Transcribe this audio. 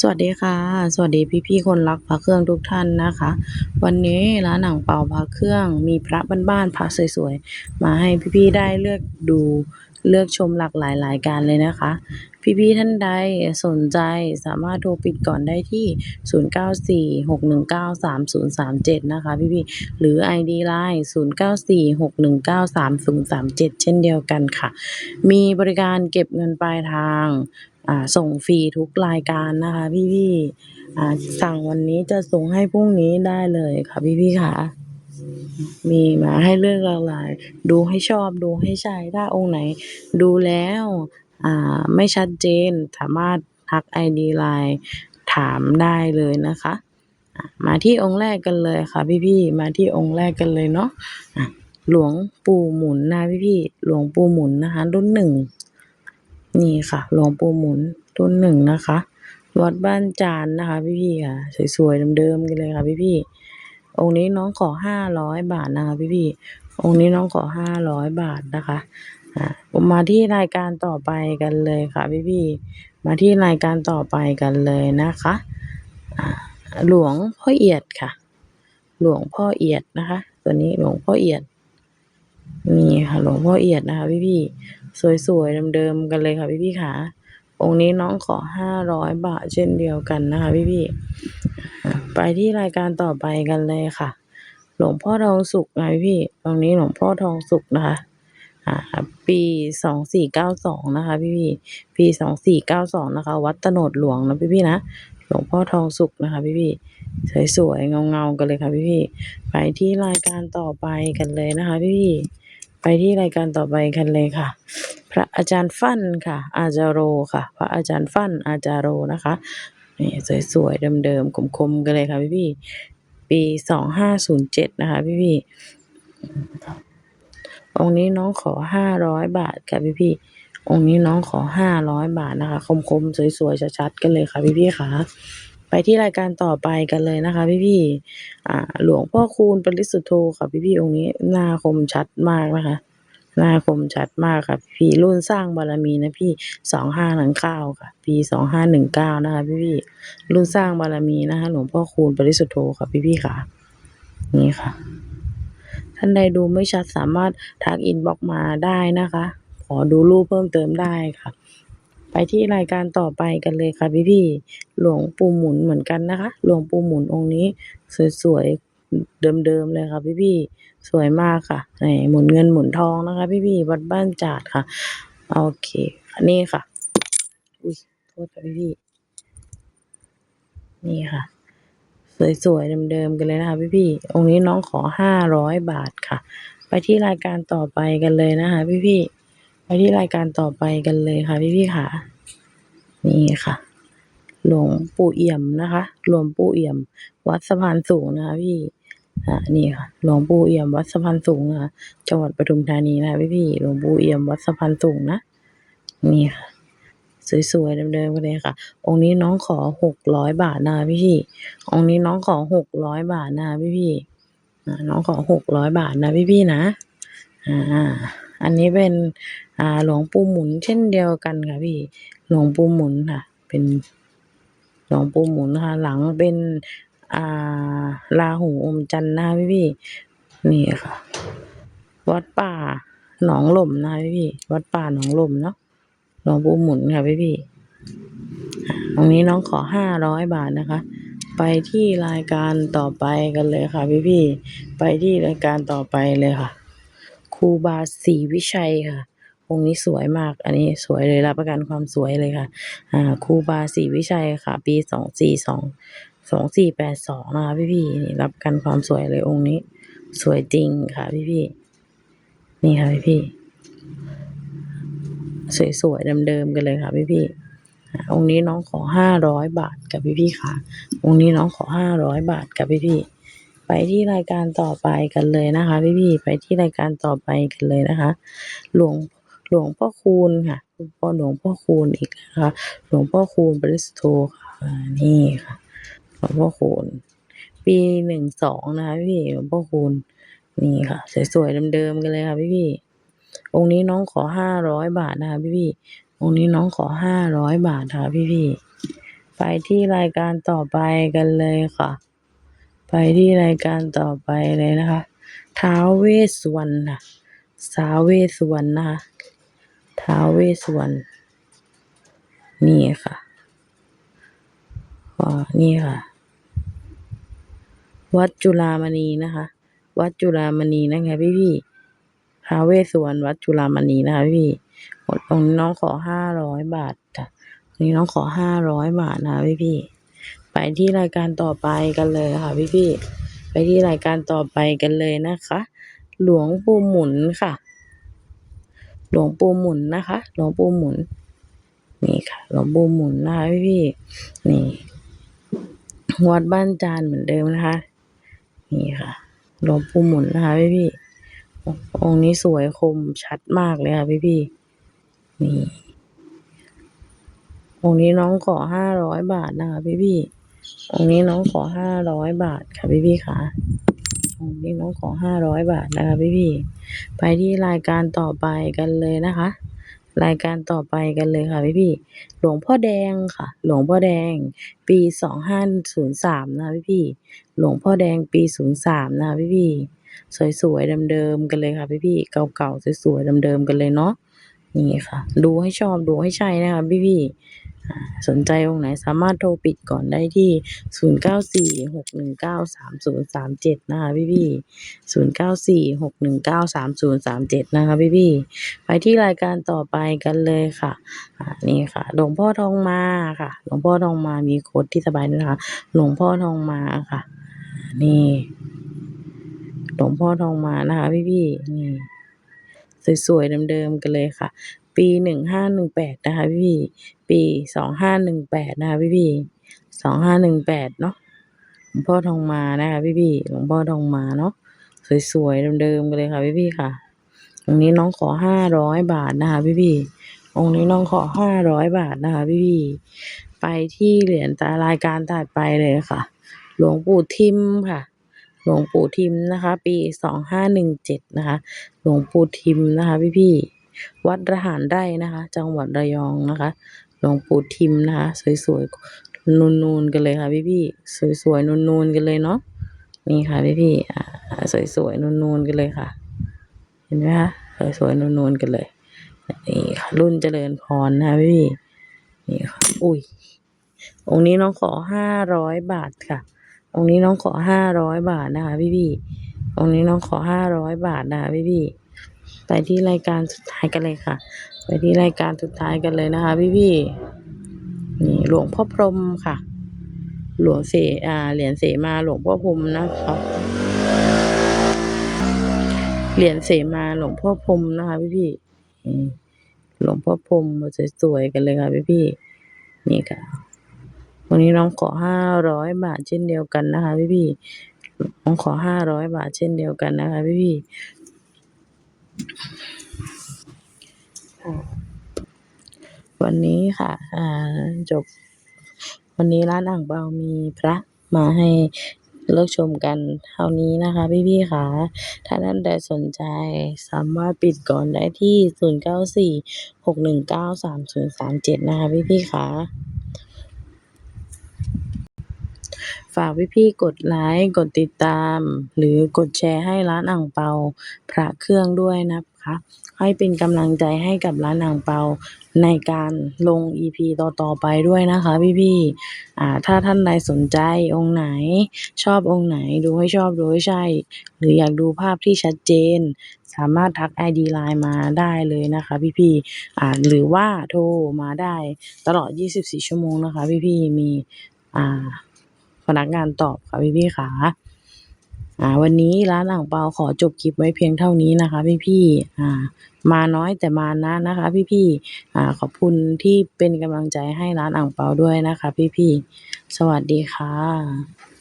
สวัสดีค่ะ สวัสดีพี่ๆคนรักพระเครื่องทุกท่านนะคะ วันนี้ร้านหนังเป่าพระเครื่องมีพระบ้านๆพระสวยๆ มาให้พี่ๆได้เลือกดูเลือกชมหลากหลายรายการเลยนะคะ พี่ๆท่านใดสนใจสามารถโทรปิดก่อนได้ที่ 0946193037 นะคะพี่ๆหรือ ID Line 0946193037 เช่นเดียวกันค่ะ มีบริการเก็บเงินปลายทาง อ่าส่งฟรีทุกรายการนะคะพี่ๆอ่าสั่งวันนี้จะส่งให้พรุ่งนี้ได้เลยค่ะพี่ๆค่ะ มีมาให้เลือกหลากหลาย ดูให้ชอบดูให้ใช่ถ้าองค์ไหนดูแล้วอ่าไม่ชัดเจนสามารถทัก ID Line ถามได้เลยนะคะอ่ามาที่องค์แรกกันเลยค่ะพี่ๆมาที่องค์แรกกันเลยเนาะอะหลวงปู่หมุนนะพี่ๆหลวงปู่หมุนนะคะ รุ่นหนึ่ง นี่ค่ะหลวงปู่หมุนรุ่นหนึ่งนะคะ วัดบ้านจานนะคะพี่ๆค่ะสวยๆเดิมๆกันเลยค่ะพี่ๆองค์นี้น้องขอห้าร้อยบาทนะคะพี่ๆองค์นี้น้องขอห้าร้อยบาทนะคะอ่าผมมาที่รายการต่อไปกันเลยค่ะพี่ๆมาที่รายการต่อไปกันเลยนะคะอ่าหลวงพ่อเอียดค่ะ หลวงพ่อเอียดนะคะ ตัวนี้หลวงพ่อเอียดนี่ค่ะหลวงพ่อเอียดนะคะพี่ๆ สวยๆเดิมๆกันเลยค่ะพี่ๆค่ะ องค์นี้น้องขอห้าร้อยบาทเช่นเดียวกันนะคะพี่ๆอ่ไปที่รายการต่อไปกันเลยค่ะ หลวงพ่อทองสุขนะพี่ๆองค์นี้หลวงพ่อทองสุขนะคะปีสองสี่เก้าสองนะคะพี่ๆปีสองสี่เก้าสองนะคะ วัดตโนดหลวงนะพี่ๆนะหลวงพ่อทองสุขนะคะพี่ๆสวยๆเงาๆกันเลยค่ะพี่ๆไปที่รายการต่อไปกันเลยนะคะพี่ๆ ไปที่รายการต่อไปกันเลยค่ะ พระอาจารย์ฟั่นค่ะ อาจารโรค่ะ พระอาจารย์ฟั่นอาจารโรนะคะนี่สวยๆเดิมๆคมๆกันเลยค่ะพี่ๆปีสองห้าศูนย์เจ็ดนะคะพี่ๆองค์นี้น้องขอห้าร้อยบาทค่ะพี่ๆองค์นี้น้องขอห้าร้อยบาทนะคะ คมๆสวยๆชัดๆกันเลยค่ะพี่ๆค่ะ ไปที่รายการต่อไปกันเลยนะคะพี่ๆอ่า หลวงพ่อคูณปริสุทธโธค่ะพี่ๆองค์นี้หน้าคมชัดมากนะคะหน้าคมชัดมากค่ะพี่รุ่นสร้างบารมีนะพี่สองห้าหนึ่งเก้าค่ะ ปีสองห้าหนึ่งเก้านะคะพี่พี่รุ่นสร้างบารมีนะคะหลวงพ่อคูณปริสุทธโธค่ะพี่พี่ค่ะ นี่ค่ะ ท่านใดดูไม่ชัดสามารถทักอินบ็อกมาได้นะคะ ขอดูรูปเพิ่มเติมได้ค่ะ ไปที่รายการต่อไปกันเลยค่ะพี่พี่หลวงปู่หมุนเหมือนกันนะคะ หลวงปู่หมุนองค์นี้ สวยๆเดิมๆเลยค่ะพี่พี่สวยมากค่ะนี่หมุนเงินหมุนทองนะคะ พี่พี่วัดบ้านจาดค่ะโอเคนี่ค่ะอุ้ยโทษค่ะพี่พี่นี่ค่ะสวยๆเดิมๆกันเลยนะคะพี่พี่องค์นี้น้องขอห้าร้อยบาทค่ะ ไปที่รายการต่อไปกันเลยนะคะพี่พี่ ที่รายการต่อไปกันเลยค่ะพี่พี่ค่ะ นี่ค่ะ หลวงปู่เอี่ยมนะคะหลวงปู่เอี่ยม วัดสะพานสูงนะคะพี่อ่านี่ค่ะ หลวงปู่เอี่ยมวัดสะพานสูงนะคะจังหวัดปทุมธานีนะคะพี่พี่หลวงปู่เอี่ยมวัดสะพานสูงนะ นี่ค่ะ สวยๆเดิมๆกันเลยค่ะ องค์นี้น้องขอหกร้อยบาทนะคะพี่พี่องค์นี้น้องขอหกร้อยบาทนะคะพี่พี่อ่าน้องขอหกร้อยบาทนะพี่พี่นะ อ่า อันนี้เป็นอ่าหลวงปู่หมุนเช่นเดียวกันค่ะพี่ หลวงปู่หมุนค่ะ เป็นหลวงปู่หมุนค่ะ หลังเป็นอ่าราหูอมจันทร์นะคะพี่พี่นี่ค่ะ วัดป่าหนองหล่มนะคะพี่พี่ วัดป่าหนองหล่มเนาะ หลวงปู่หมุนค่ะพี่พี่ตรงนี้น้องขอห้าร้อยบาทนะคะ ไปที่รายการต่อไปกันเลยค่ะพี่พี่ ไปที่รายการต่อไปเลยค่ะ รูบาศรีวิชัยค่ะ องค์นี้สวยมาก อันนี้สวยเลยรับประกันความสวยเลยค่ะ อ่าครูบาศรีวิชัยค่ะ ปีสองสี่สองสองสี่แปดสองนะคะพี่พี่นี่รับประกันความสวยเลยองค์นี้ สวยจริงค่ะพี่พี่นี่ค่ะพี่พี่สวยๆเดิมๆกันเลยค่ะพี่พี่องค์นี้น้องขอห้าร้อยบาทกับพี่พี่ค่ะ องค์นี้น้องขอห้าร้อยบาทกับพี่พี่ ที่รายการต่อไปกันเลยนะคะ พี่พี่ไปที่รายการต่อไปกันเลยนะคะ หลวงหลวงพ่อคูณค่ะพ่อหลวงพ่อคูณอีกนะคะหลวงพ่อคูณบริสโทค่ะอ่านี่ค่ะหลวงพ่อคูณปีหนึ่งสองนะคะพี่หลวงพ่อคูณนี่ค่ะ สวยๆเดิมๆกันเลยค่ะพี่พี่องค์นี้น้องขอห้าร้อยบาทนะคะพี่พี่องค์นี้น้องขอห้าร้อยบาทค่ะพี่พี่ไปที่รายการต่อไปกันเลยค่ะ ไปที่รายการต่อไปเลยนะคะท้าวเวสสุวรรณค่ะท้าวเวสสุวรรณนะคะท้าวเวสสุวรรณนี่ค่ะอ๋อนี่ค่ะ วัดจุฬามณีนะคะ วัดจุฬามณีนะคะพี่พี่ท้าวเวสสุวรรณวัดจุฬามณีนะคะพี่พี่ๆตรงนี้น้องขอห้าร้อยบาทจ้ะตรงนี้น้องขอห้าร้อยบาทนะพี่พี่ ไปที่รายการต่อไปกันเลยค่ะพี่พี่ๆไปที่รายการต่อไปกันเลยนะคะ หลวงปู่หมุนค่ะ หลวงปู่หมุนนะคะ หลวงปู่หมุน นี่ค่ะ หลวงปู่หมุนนะคะพี่พี่ๆนี่ วัดบ้านจานเหมือนเดิมนะคะ นี่ค่ะ หลวงปู่หมุนนะคะพี่พี่ๆองค์นี้สวยคมชัดมากเลยค่ะพี่พี่นี่ องค์นี้น้องขอห้าร้อยบาทนะคะพี่พี่ องค์นี้น้องขอห้าร้อยบาทค่ะพี่พี่ค่ะองค์นี้น้องขอห้าร้อยบาทนะคะพี่พี่ไปที่รายการต่อไปกันเลยนะคะ รายการต่อไปกันเลยค่ะพี่พี่หลวงพ่อแดงค่ะ หลวงพ่อแดง ปีสองห้าศูนย์สามนะคะพี่พี่หลวงพ่อแดงปีศูนย์สามนะคะพี่พี่สวยๆเดิมๆกันเลยค่ะพี่พี่เก่าๆสวยๆเดิมๆกันเลยเนาะ นี่ค่ะ ดูให้ชอบดูให้ใช่นะคะพี่พี่สนใจองค์ไหนสามารถโทรปิดก่อนได้ที่ศูนย์เก้าสี่หกหนึ่งเก้าสามศูนย์สามเจ็ดนะคะพี่พี่ศูนย์เก้าสี่หกหนึ่งเก้าสามศูนย์สามเจ็ดนะคะพี่พี่ไปที่รายการต่อไปกันเลยค่ะนี่ค่ะ หลวงพ่อทองมาค่ะ หลวงพ่อทองมามีโค้ดที่สบายด้วยนะคะ หลวงพ่อทองมาค่ะ นี่ หลวงพ่อทองมานะคะพี่พี่นี่ สวยๆเดิมๆกันเลยค่ะ ปีหนึ่งห้าหนึ่งแปดนะคะพี่พี่ปีสองห้าหนึ่งแปดนะคะพี่พี่สองห้าหนึ่งแปดเนาะหลวงพ่อทองมานะคะพี่พี่ๆหลวงพ่อทองมาเนาะสวยๆเดิมๆกันเลยค่ะพี่พี่ๆค่ะตรงนี้น้องขอห้าร้อยบาทนะคะพี่พี่องค์นี้น้องขอห้าร้อยบาทนะคะพี่พี่ไปที่เหรียญตารายการถัดไปเลยค่ะ หลวงปู่ทิมค่ะ หลวงปู่ทิมนะคะ ปีสองห้าหนึ่งเจ็ดนะคะ หลวงปู่ทิมนะคะพี่พี่วัดระหารไร่นะคะ จังหวัดระยองนะคะ หลวงปู่ทิมนะคะ สวยๆนูนๆกันเลยค่ะพี่พี่สวยๆนูนๆกันเลยเนาะนี่ค่ะพี่พี่อ่าสวยๆนูนๆกันเลยค่ะ เห็นไหมคะสวยๆนูนๆกันเลยนี่ค่ะรุ่นเจริญพรนะคะพี่นี่ค่ะอุ้ยองค์นี้น้องขอห้าร้อยบาทค่ะ องค์นี้น้องขอห้าร้อยบาทนะคะพี่พี่องค์นี้น้องขอห้าร้อยบาทนะคะพี่พี่ไปที่รายการสุดท้ายกันเลยค่ะ ไปที่รายการสุดท้ายกันเลยนะคะ พี่พี่นี่หลวงพ่อพรมค่ะ หลวงเสอ่าเหรียญเสมาหลวงพ่อพรมนะคะเหรียญเสมาหลวงพ่อพรมนะคะ พี่พี่หลวงพ่อพรหมสวยๆกันเลยค่ะ พี่พี่นี่ค่ะ วันนี้น้องขอห้าร้อยบาทเช่นเดียวกันนะคะพี่พี่น้องขอห้าร้อยบาทเช่นเดียวกันนะคะพี่พี่วันนี้ค่ะ อ่า จบ วันนี้ร้านอ่างเปามีพระมาให้เลือกชมกันเท่านี้นะคะพี่ๆค่ะ ถ้าท่านใดสนใจสามารถปิดก่อนได้ที่ศูนย์เก้าสี่หกหนึ่งเก้าสามศูนย์สามเจ็ดนะคะพี่ๆค่ะ ฝากพี่ๆกดไลค์ กดติดตาม หรือกดแชร์ให้ร้านอ่างเปาพระเครื่องด้วยนะคะ ให้เป็นกำลังใจให้กับร้านอ่างเปาในการลง EP ต่อๆไปด้วยนะคะพี่ๆอ่าถ้าท่านใดสนใจองค์ไหน ชอบองค์ไหนดูให้ชอบดูให้ใช่ หรืออยากดูภาพที่ชัดเจน สามารถทัก ID line มาได้เลยนะคะพี่ๆอ่าหรือว่าโทรมาได้ตลอด 24 ชั่วโมงนะคะพี่ๆมีอ่า นักงานตอบค่ะพี่ๆค่ะอ่าวันนี้ร้านอ่างเปาขอจบคลิปไว้เพียงเท่านี้นะคะ พี่ๆอ่ามาน้อยแต่มานะนะคะ พี่ๆอ่าขอบคุณที่เป็นกำลังใจให้ร้านอ่างเปาด้วยนะคะ พี่พี่สวัสดีค่ะ